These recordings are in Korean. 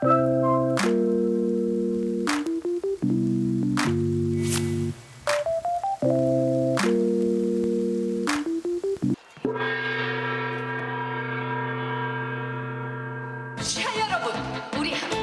자 여러분 우리 함께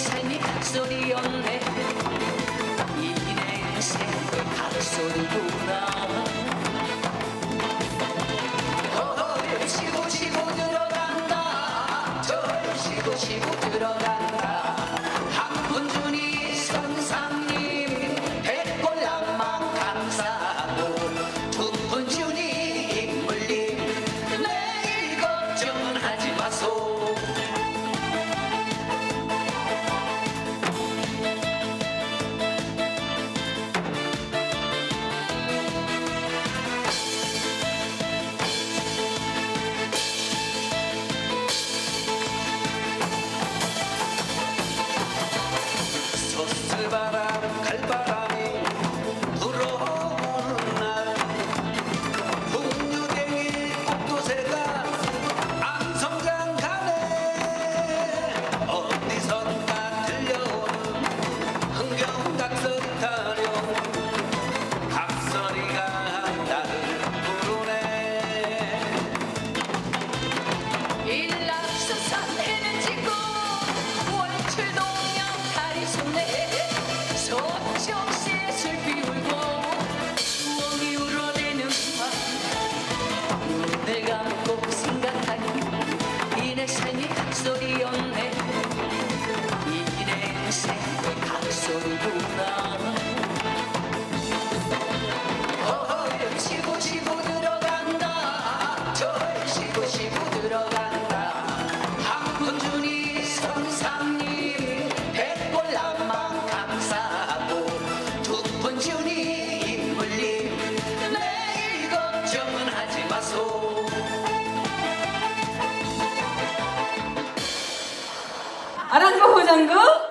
세상이 소리 없네. 이내 인생 가소리구나 치고 치고 들어간다. 저 치고 치고 들어간다. 아랑고 호장구?